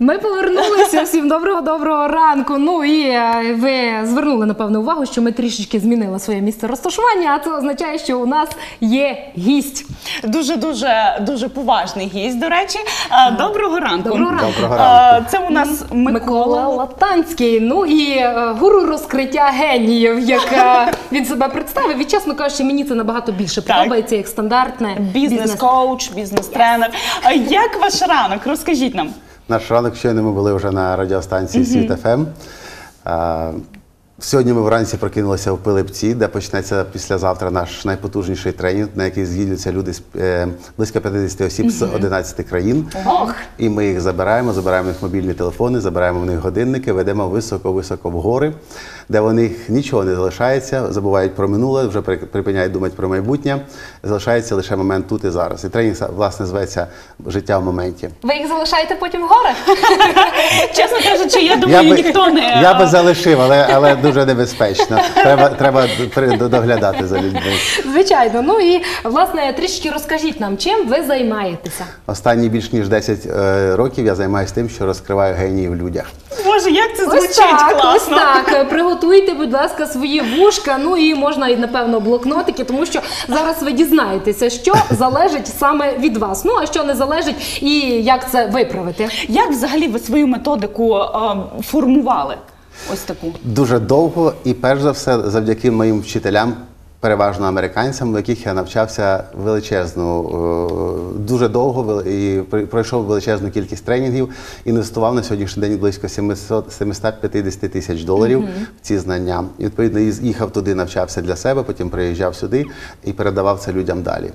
Ми повернулися всім доброго доброго ранку. Ну і е, ви звернули напевно увагу, що ми трішечки змінили своє місце розташування, а це означає, що у нас є гість. Дуже дуже дуже поважний гість. До речі, Е, доброго ранку. Доброго ранку. Доброго Е, ранку. Це у нас Микола Микола. Латанський. Ну і гуру розкриття геніїв, як він себе представив. І чесно кажучи, мені це набагато більше Так. подобається як стандартне Бізнес-коуч, бізнес-тренер. Е, Як ваш ранок? Розкажіть нам. Наш ранок щойно ми були вже на радіостанції Світ ФМ. Сьогодні ми вранці прокинулися в Пилипці, де почнеться післязавтра наш найпотужніший тренінг, на який з'їдуться люди з е, близько 50 осіб з 11 країн. Ох. І ми їх забираємо, забираємо в них мобільні телефони, забираємо в них годинники, ведемо високо-високо в гори, де них нічого не залишається, забувають про минуле, вже припиняють думати про майбутнє. Залишається лише момент тут і зараз. І тренінг власне зветься життя в моменті. Ви їх залишаєте потім в горах? Кажучи, я думаю, ніхто не я би залишив, але, але дуже небезпечно. Треба, треба при- доглядати за людьми. Звичайно. Ну і власне трішки розкажіть нам, чим ви займаєтеся. Останні більш ніж 10 е, років я займаюся тим, що розкриваю генії в людях. Боже, як це Ось звучить так, ось так. Приготуйте, будь ласка, свої вушка. Ну і можна і напевно блокнотики, тому що зараз ви дізнаєтеся, що залежить саме від вас. Ну а що не залежить, і як це виправити. Як взагалі ви свою методику е, формували? Ось таку. Дуже довго і перш за все завдяки моїм вчителям. Переважно американцям, в яких я навчався величезну, е, дуже довго і пройшов величезну кількість тренінгів, інвестував на сьогоднішній день близько 700, 750 тисяч доларів в ці знання. І відповідно їхав туди, навчався для себе, потім приїжджав сюди і передавав це людям далі.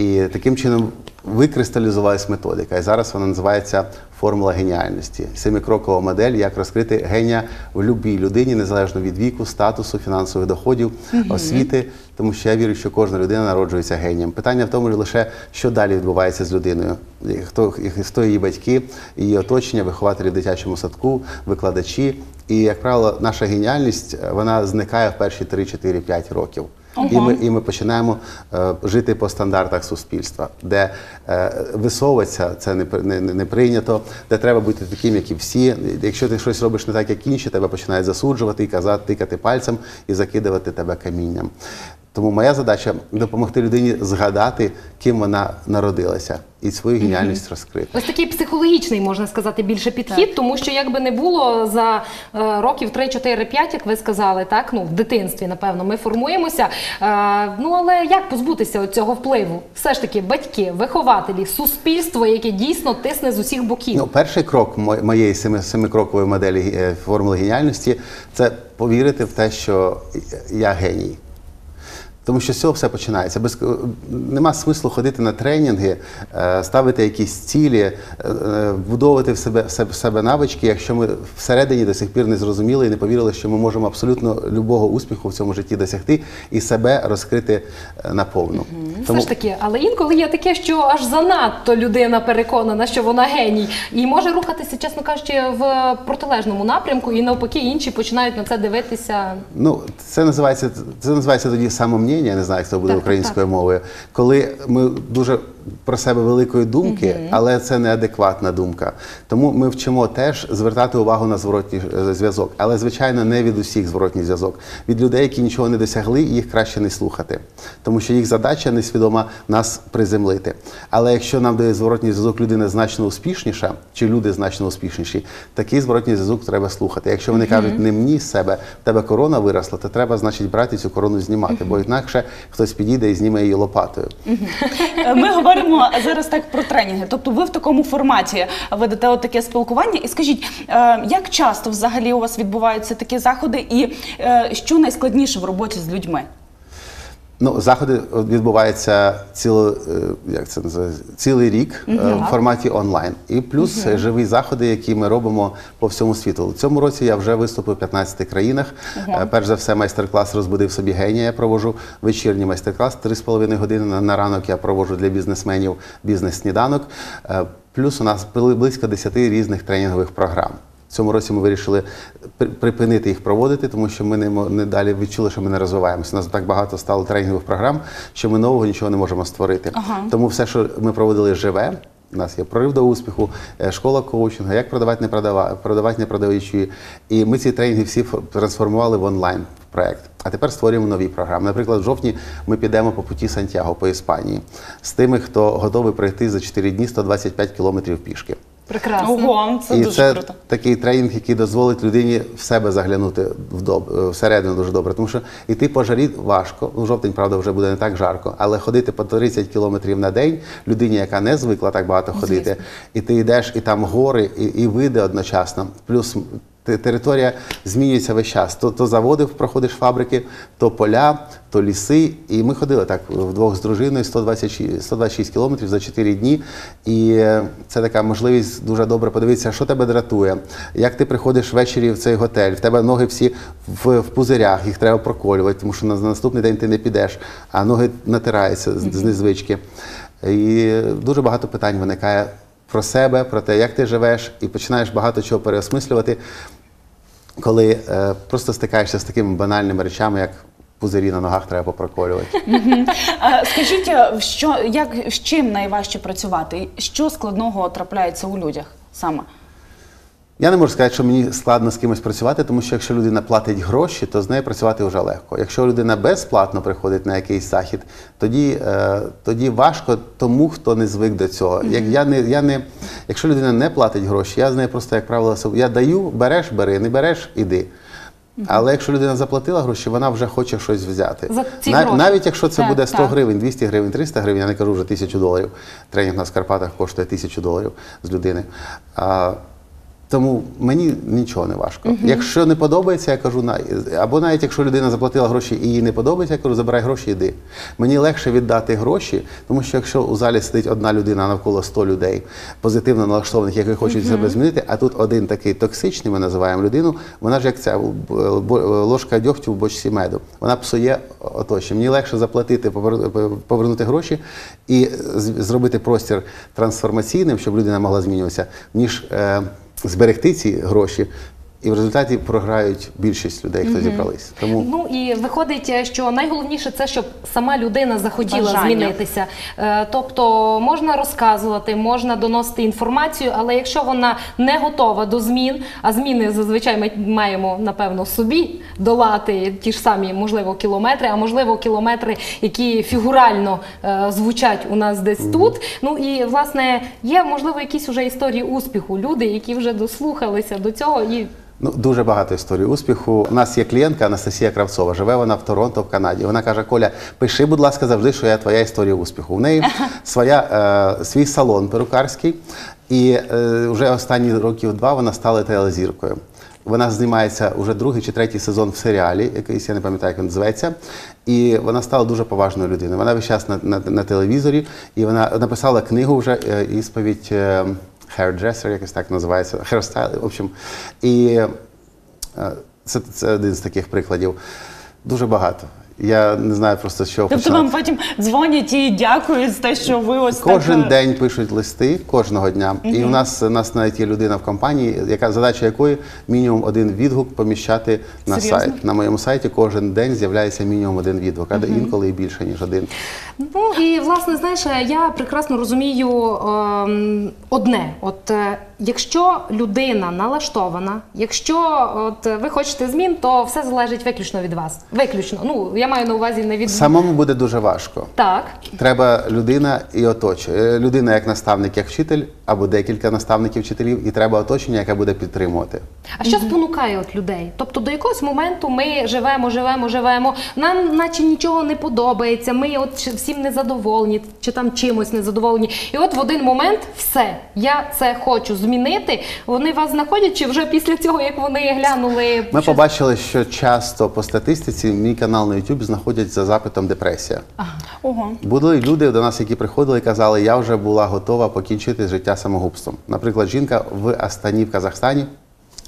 І таким чином викристалізувалась методика. І зараз вона називається формула геніальності. Семикрокова модель, як розкрити генія в будь-якій людині, незалежно від віку, статусу, фінансових доходів, освіти. Тому що я вірю, що кожна людина народжується генієм. Питання в тому лише, що далі відбувається з людиною. Хто, хто її батьки, її оточення, вихователі в дитячому садку, викладачі. І, як правило, наша геніальність е, вона зникає в перші 3, 4, 5 років. І ми, і ми починаємо е, жити по стандартах суспільства, де е, висовуватися це не, не, не прийнято, де треба бути таким, як і всі. Якщо ти щось робиш не так, як інші, тебе починають засуджувати і казати, тикати пальцем і закидувати тебе камінням. Тому моя задача допомогти людині згадати, ким вона народилася, і свою геніальність розкрити. Ось такий психологічний, можна сказати, більше підхід, тому що якби не було за е, років 3, 4, 5, як ви сказали, так ну в дитинстві, напевно, ми формуємося. Е, ну але як позбутися цього впливу? Все ж таки, батьки, вихователі, суспільство, яке дійсно тисне з усіх боків. Ну, перший крок мо- моєї семи, семикрокової моделі е, формули геніальності це повірити в те, що я геній. Тому що з цього все починається. Без нема смислу ходити на тренінги, е, ставити якісь цілі, е, е, вбудовувати в себе, в себе, навички, якщо ми всередині до сих пір не зрозуміли і не повірили, що ми можемо абсолютно любого успіху в цьому житті досягти і себе розкрити е, наповну. Все ж таки, але інколи є таке, що аж занадто людина переконана, що вона геній, і може рухатися, чесно кажучи, в протилежному напрямку, і навпаки, інші починають на це дивитися. Ну, це називається це називається тоді самомніння, я не знаю, як це буде Так, українською мовою. Коли ми дуже про себе великої думки, але це неадекватна думка. Тому ми вчимо теж звертати увагу на зворотній е, зв'язок. Але, звичайно, не від усіх зворотній зв'язок. Від людей, які нічого не досягли, їх краще не слухати. Тому що їх задача несвідома нас приземлити. Але якщо нам дає зворотній зв'язок людина значно успішніша, чи люди значно успішніші, такий зворотній зв'язок треба слухати. Якщо вони кажуть, не мені з себе, в тебе корона виросла, то треба, значить, брати цю корону знімати, бо інакше хтось підійде і зніме її лопатою. Ми говоримо зараз так про тренінги. Тобто ви в такому форматі ведете таке спілкування. І скажіть, е, як часто взагалі у вас відбуваються такі заходи, і е, що найскладніше в роботі з людьми? Ну, заходи відбуваються ціло, е, як це називається, цілий рік е, в форматі онлайн. І плюс е, живі заходи, які ми робимо по всьому світу. У цьому році я вже виступив в 15 країнах. Е, Перш за все, майстер-клас розбудив собі генія. Я провожу вечірній майстер-клас 3,5 години на, ранок. Я проводжу для бізнесменів бізнес-сніданок. Плюс у нас бли- близько 10 різних тренінгових програм. В цьому році ми вирішили припинити їх проводити, тому що ми не, не далі відчули, що ми не розвиваємося. У нас так багато стало тренінгових програм, що ми нового нічого не можемо створити. Ага. Тому все, що ми проводили живе, У нас є прорив до успіху, е, школа коучингу, як продавати, не продавати, продавати не продаючи. І ми ці тренінги всі трансформували в онлайн проект. А тепер створюємо нові програми. Наприклад, в жовтні ми підемо по путі Сантьяго по Іспанії з тими, хто готовий пройти за 4 дні 125 кілометрів пішки. Прекрасно. Ого, це і дуже це круто. такий тренінг, який дозволить людині в себе заглянути в доб- всередину дуже добре. Тому що йти по жарі важко. Ну, жовтень, правда, вже буде не так жарко, але ходити по 30 кілометрів на день людині, яка не звикла так багато ходити, і ти йдеш, і там гори, і, і види одночасно. Плюс територія змінюється весь час. То, то заводи проходиш фабрики, то поля, то ліси. І ми ходили так вдвох з дружиною 126, 126 кілометрів за 4 дні. І це така можливість дуже добре подивитися, що тебе дратує, як ти приходиш ввечері в цей готель, в тебе ноги всі в, в пузирях, їх треба проколювати, тому що на, на наступний день ти не підеш, а ноги натираються з, з незвички. І дуже багато питань виникає про себе, про те, як ти живеш, і починаєш багато чого переосмислювати, коли е, просто стикаєшся з такими банальними речами, як пузирі на ногах треба попроколювати. Скажіть, е, що як з чим найважче працювати? Що складного трапляється у людях саме? Я не можу сказати, що мені складно з кимось працювати, тому що якщо людина платить гроші, то з нею працювати вже легко. Якщо людина безплатно приходить на якийсь захід, тоді, е, тоді важко тому, хто не звик до цього. Як я не, я не, якщо людина не платить гроші, я з нею просто, як правило, я даю, береш, бери, не береш, іди. Але якщо людина заплатила гроші, вона вже хоче щось взяти. За ці На- гроші. навіть якщо це Так, буде 100 так. гривень, 200 гривень, 300 гривень, я не кажу вже 1000 доларів. Тренінг на Скарпатах коштує 1000 доларів з людини. А, тому мені нічого не важко. Якщо не подобається, я кажу, на або навіть якщо людина заплатила гроші і їй не подобається, я кажу, забирай гроші, йди. Мені легше віддати гроші, тому що якщо у залі сидить одна людина навколо 100 людей, позитивно налаштованих, які хочуть себе змінити, а тут один такий токсичний, ми називаємо людину, вона ж як ця ложка дьогтю в бочці меду. Вона псує оточення. Мені легше заплатити, повер- повернути гроші і зробити простір трансформаційним, щоб людина могла змінюватися, ніж е, зберегти ці гроші. І в результаті програють більшість людей, хто зібрались. Тому Ну і виходить, що найголовніше це, щоб сама людина захотіла Бажання. змінитися. Е, Тобто можна розказувати, можна доносити інформацію, але якщо вона не готова до змін, а зміни зазвичай ми маємо напевно собі долати ті ж самі, можливо, кілометри, а можливо, кілометри, які фігурально е, звучать у нас десь тут. Ну і власне є можливо якісь уже історії успіху, люди, які вже дослухалися до цього і. Ну, дуже багато історій успіху. У нас є клієнтка Анастасія Кравцова. Живе вона в Торонто, в Канаді. Вона каже: Коля, пиши, будь ласка, завжди, що я твоя історія успіху. У неї своя, е, свій салон перукарський, і е, вже останні років два вона стала телезіркою. Вона знімається уже другий чи третій сезон в серіалі, якийсь я не пам'ятаю, як він називається. І вона стала дуже поважною людиною. Вона весь час на, на, на телевізорі, і вона написала книгу вже е, ісповідь. е, hairdresser, якось так називається, hairstyle, в общем. І е, це, це один з таких прикладів. Дуже багато. Я не знаю просто, з чого Тобто починати. вам потім дзвонять і дякують за те, що ви ось Кожен так... е, день пишуть листи кожного дня. І у нас, у нас навіть є людина в компанії, яка задача якої мінімум один відгук поміщати на Серйозно? сайт. На моєму сайті кожен день з'являється мінімум один відгук, а інколи і більше ніж один. Ну і власне, знаєш, я прекрасно розумію ем, одне: от е, якщо людина налаштована, якщо от ви хочете змін, то все залежить виключно від вас. Виключно. Ну я маю на увазі не від Самому буде дуже важко. так. Треба людина і оточує. Людина як наставник, як вчитель, або декілька наставників вчителів, і треба оточення, яке буде підтримувати. А що спонукає от людей? Тобто до якогось моменту ми живемо, живемо, живемо. Нам наче нічого не подобається. Ми от всім незадоволені, чи там чимось незадоволені. І от в один момент все, я це хочу змінити. Вони вас знаходять, чи вже після цього, як вони глянули, Ми що- побачили, що часто по статистиці мій канал на YouTube знаходять за запитом депресія. Ого. Були люди до нас, які приходили і казали, я вже була готова покінчити життя самогубством. Наприклад, жінка в Астані в Казахстані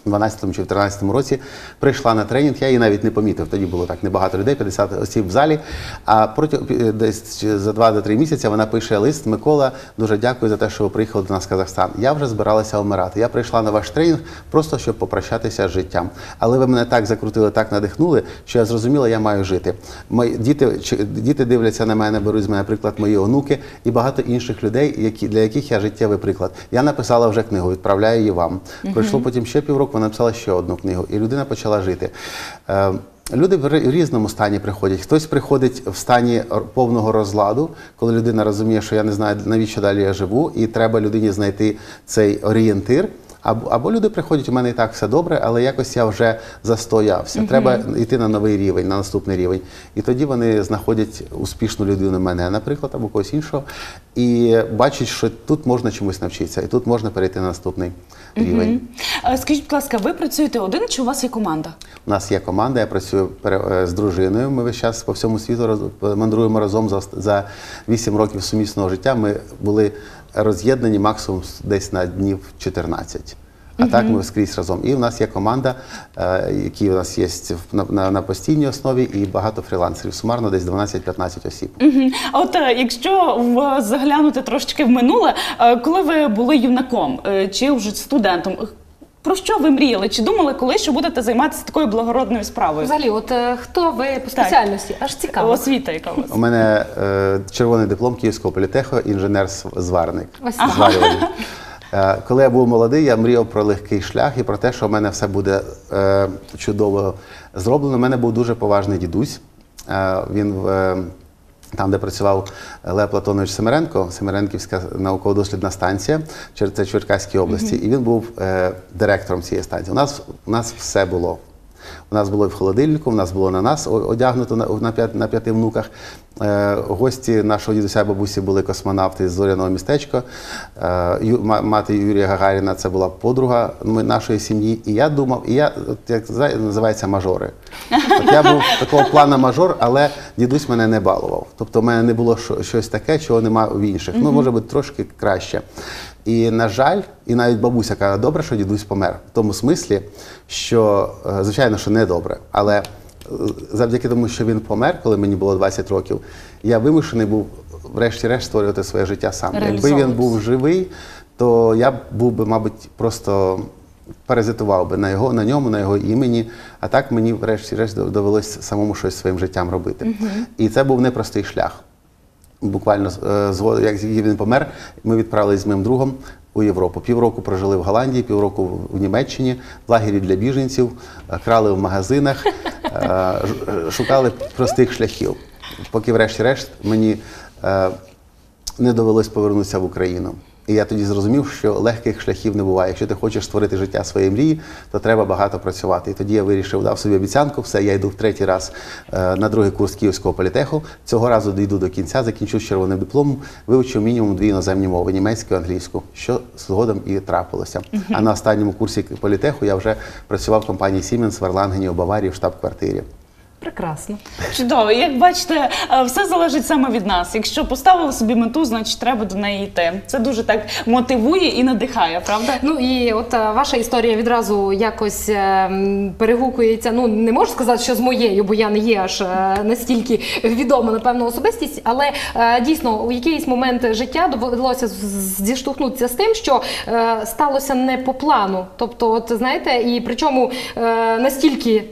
12 чи в 13 році прийшла на тренінг, я її навіть не помітив. Тоді було так небагато людей, 50 осіб в залі. А протягом е, десь за 2-3 місяці вона пише лист Микола. Дуже дякую за те, що ви приїхали до нас в Казахстан. Я вже збиралася вмирати. Я прийшла на ваш тренінг просто щоб попрощатися з життям. Але ви мене так закрутили, так надихнули, що я зрозуміла, я маю жити. Мої діти діти дивляться на мене, беруть з мене приклад мої онуки і багато інших людей, які для яких я життєвий приклад. Я написала вже книгу, відправляю її вам. Пройшло потім ще півроку, вона написала ще одну книгу, і людина почала жити. Е, Люди в різному стані приходять. Хтось приходить в стані повного розладу, коли людина розуміє, що я не знаю, навіщо далі я живу, і треба людині знайти цей орієнтир. Або, або люди приходять, у мене і так все добре, але якось я вже застоявся. Треба йти на новий рівень, на наступний рівень. І тоді вони знаходять успішну людину мене, наприклад, або когось іншого, і бачать, що тут можна чомусь навчитися, і тут можна перейти на наступний рівень. Скажіть, будь ласка, ви працюєте один чи у вас є команда? У нас є команда, я працюю е, з дружиною. Ми весь час по всьому світу мандруємо разом за 8 років сумісного життя. Ми були роз'єднані максимум десь на днів 14. А так ми скрізь разом. І в нас є команда, е, які у нас є на, на, на постійній основі, і багато фрілансерів. Сумарно десь 12-15 осіб. А от е, якщо заглянути трошечки в минуле, е, коли ви були юнаком чи вже студентом, про що ви мріяли? Чи думали коли, що будете займатися такою благородною справою? Взагалі, от е, хто ви по спеціальності? Аж цікаво. Освіта, яка у вас? У мене е, червоний диплом Київського політеху, інженер-зварник. Ось так. зварювальник. Е, Коли я був молодий, я мріяв про легкий шлях і про те, що в мене все буде е, чудово зроблено. У мене був дуже поважний дідусь. Е, він в. е, там, де працював Лев Платонович Семеренко, Семеренківська науково-дослідна станція, це Черкаській області, і він був е, директором цієї станції. У нас, у нас все було. У нас було і в холодильнику, у нас було на нас одягнуто на, на, на п'яти внуках. Е, гості нашого дідуся і бабусі були космонавти з зоряного містечка. Е, мати Юрія Гагаріна це була подруга нашої сім'ї. І я думав, і я, от як називається мажори. От я був такого плану мажор, але дідусь мене не балував. Тобто в мене не було щось таке, чого немає в інших. Ну, може бути, трошки краще. І, на жаль, і навіть бабуся каже, добре, що дідусь помер. В тому смислі, що, е, звичайно, що не добре, але е, завдяки тому, що він помер, коли мені було 20 років, я вимушений був, врешті-решт, створювати своє життя сам. Якби він був живий, то я б був би, мабуть, просто паразитував би на його, на ньому, на його імені. А так мені, врешті-решт, довелося самому щось своїм життям робити. І це був непростий шлях. Буквально е, згодом, як він помер, ми відправилися з моїм другом у Європу. Півроку прожили в Голландії, півроку в- Німеччині, в лагері для біженців, е, крали в магазинах, е, шукали простих шляхів. Поки, врешті-решт, мені не довелось повернутися в Україну. І я тоді зрозумів, що легких шляхів не буває. Якщо ти хочеш створити життя своєї мрії, то треба багато працювати. І тоді я вирішив, дав собі обіцянку, все, я йду в третій раз е, на другий курс Київського політеху. Цього разу дійду до кінця, закінчу з червоним дипломом, вивчу мінімум дві іноземні мови німецьку і англійську, що згодом і трапилося. А на останньому курсі політеху я вже працював в компанії Siemens в Ерлангені у Баварії в штаб-квартирі. Прекрасно. Чудово, як бачите, е, все залежить саме від нас. Якщо поставили собі мету, значить треба до неї йти. Це дуже так мотивує і надихає, правда? Ну і от е, ваша історія відразу якось е, перегукується. Ну не можу сказати, що з моєю, бо я не є аж настільки відома, напевно, особистість. Але дійсно у якийсь момент життя довелося зіштовхнутися з тим, що сталося не по плану. Тобто, от знаєте, і причому настільки.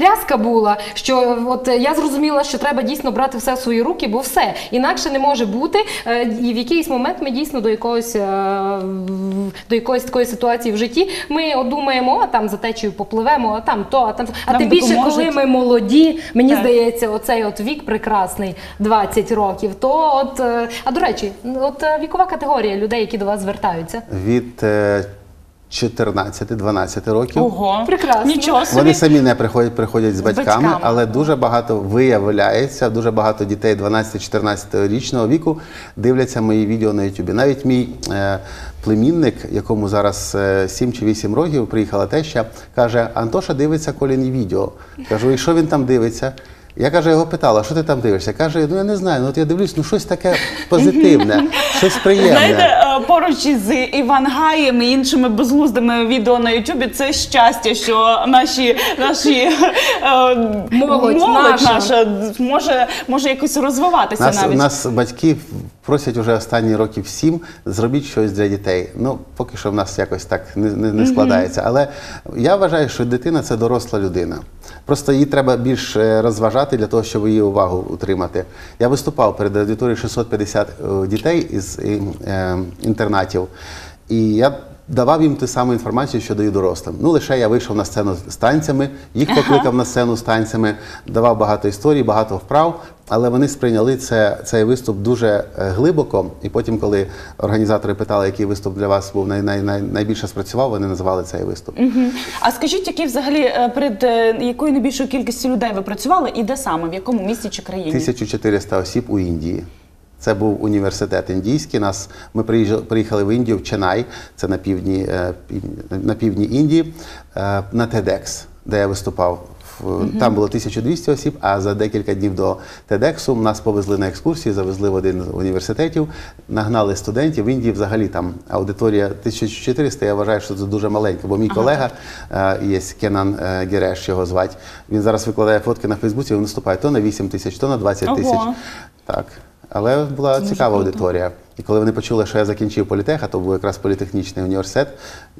Тряска була, що от я зрозуміла, що треба дійсно брати все в свої руки, бо все інакше не може бути. Е, І в якийсь момент ми дійсно до якогось е, до якоїсь такої ситуації в житті. Ми думаємо, а там за течією попливемо, а там то, а там. А Нам тим більше, допоможуть. коли ми молоді, мені Так. здається, оцей от вік прекрасний 20 років. То от е, а до речі, от е, вікова категорія людей, які до вас звертаються. Від е, 14-12 років. Ого, Прекрасно. Нічого собі. Вони самі не приходять, приходять з батьками, батьками. але дуже багато виявляється, дуже багато дітей 12-14 річного віку дивляться мої відео на YouTube. Навіть мій е, племінник, якому зараз е, 7 чи 8 років, приїхала теща, каже: Антоша дивиться коліні відео. Кажу, і що він там дивиться? Я каже, його питала, що ти там дивишся? Каже, ну я не знаю, ну от я дивлюсь, ну щось таке позитивне, щось приємне. Знаєте, е, поруч із Іван Гаєм і іншими безглуздими відео на Ютубі. Це щастя, що наші наші е, Молодь наша. може, може якось розвиватися Нас, навіть. нас батьки просять уже останні років сім зробіть щось для дітей. Ну, поки що в нас якось так не, не, не складається. Але я вважаю, що дитина це доросла людина. Просто її треба більш е, розважати для того, щоб її увагу утримати. Я виступав перед аудиторією 650 е, дітей із е, інтернатів, і я давав їм ту саму інформацію, що даю дорослим. Ну, лише я вийшов на сцену з танцями, їх покликав на сцену з танцями, давав багато історій, багато вправ, але вони сприйняли це, цей виступ дуже е, глибоко. І потім, коли організатори питали, який виступ для вас був най, най, най, найбільше спрацював, вони називали цей виступ. Мгм. А скажіть, які взагалі е, перед е, якою найбільшою кількістю людей ви працювали і де саме, в якому місті чи країні? 1400 осіб у Індії. Це був університет індійський. Нас ми приїжджали- приїхали в Індію в Ченай, це на півдні, пів- на півдні Індії, на TEDx, де я виступав. В- Там було 1200 осіб, а за декілька днів до TEDx нас повезли на екскурсію, завезли в один з університетів, нагнали студентів. В Індії взагалі там аудиторія 1400, я вважаю, що це дуже маленька, бо мій колега е, є Кенан е, Гереш, його звать. Він зараз викладає фотки на Фейсбуці, він виступає то на 8 тисяч, то на 20 тисяч. Так. Але була цікава аудиторія. І коли вони почули, що я закінчив політех, а то був якраз політехнічний університет,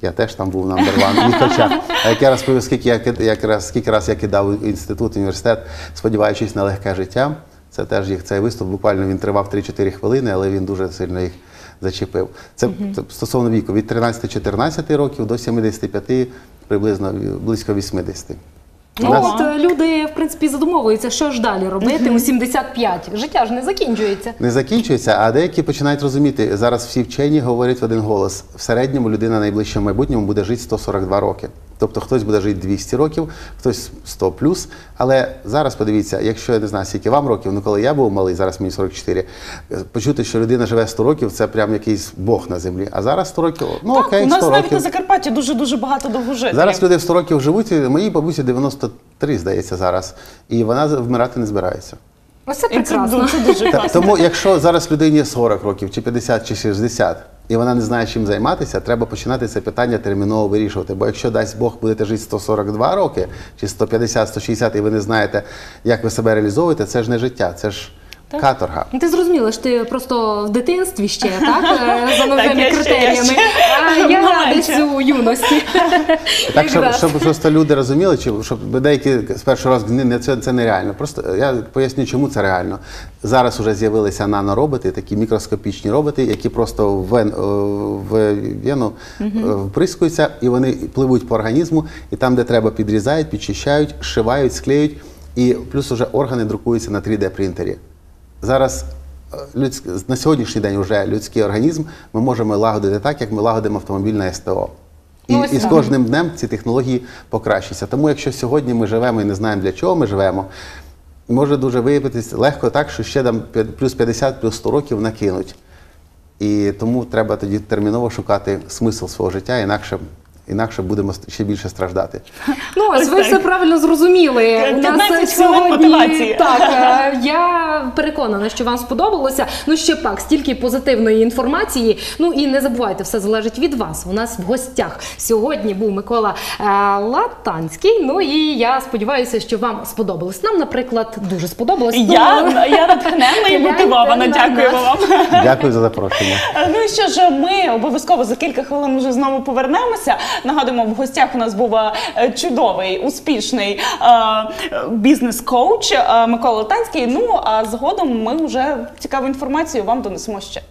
я теж там був номер ван в. А як я розповів, скільки я якраз скільки раз я кидав інститут, університет, сподіваючись на легке життя. Це теж їх цей виступ. Буквально він тривав 3-4 хвилини, але він дуже сильно їх зачепив. Це, це стосовно віку від 13-14 років до 75, приблизно близько 80. Ну нас- от е, люди, в принципі, задумовуються, що ж далі робити у 75. Життя ж не закінчується. Не закінчується, а деякі починають розуміти. Зараз всі вчені говорять в один голос: в середньому людина найближчому майбутньому буде жити 142 роки. Тобто хтось буде жити 200 років, хтось 100 плюс. Але зараз подивіться, якщо я не знаю, скільки вам років, ну коли я був малий, зараз мені 44, е, почути, що людина живе 100 років, це прям якийсь Бог на землі. А зараз 100 років, ну так, окей, у нас 100 навіть на Закарпатті дуже дуже багато довгожителів. Зараз люди в 100 років живуть, і моїй бабусі 93, здається, зараз. І вона вмирати не збирається. Ось це це, прекрасно. це дуже класно. Тому, якщо зараз людині 40 років, чи 50, чи 60, і вона не знає, чим займатися, треба починати це питання терміново вирішувати. Бо якщо дасть Бог будете жити 142 роки, чи 150, 160, і ви не знаєте, як ви себе реалізовуєте, це ж не життя, це ж каторга. Ну, Ти зрозуміла, що ти просто в дитинстві ще, так? е, За новими Так, я ще- я критеріями. ще А я десь у юності. Так, щоб, щоб просто люди розуміли, чи щоб деякі з першого разу не, це, це нереально. Просто я поясню, чому це реально. Зараз вже з'явилися нанороботи, такі мікроскопічні роботи, які просто в, вен, е, в вену е, вприскуються, і вони пливуть по організму, і там, де треба, підрізають, підчищають, шивають, склеють, і плюс вже органи друкуються на 3D принтері. Зараз е, людськ... на сьогоднішній день вже людський організм ми можемо лагодити так, як ми лагодимо автомобіль на СТО. І, Ну, і з кожним днем ці технології покращуються. Тому якщо сьогодні ми живемо і не знаємо, для чого ми живемо, може дуже виявитись легко так, що ще там плюс 50, плюс 100 років накинуть. І тому треба тоді терміново шукати смисл свого життя, інакше, інакше будемо ще більше страждати. Ну, ось ви так. все правильно зрозуміли. У нас 15 хвилин мотивації. Так, е, я переконана, що вам сподобалося. Ну ще пак, стільки позитивної інформації. Ну і не забувайте, все залежить від вас. У нас в гостях сьогодні був Микола е, Латанський. Ну і я сподіваюся, що вам сподобалось. Нам, наприклад, дуже сподобалось. Я, я натхненна і мотивована. Дякуємо вам. Дякую за запрошення. Ну і що ж, ми обов'язково за кілька хвилин вже знову повернемося. Нагадуємо, в гостях у нас був е, чудовий, успішний е, бізнес-коуч е, Микола Танський. Ну а згодом ми вже цікаву інформацію вам донесемо ще.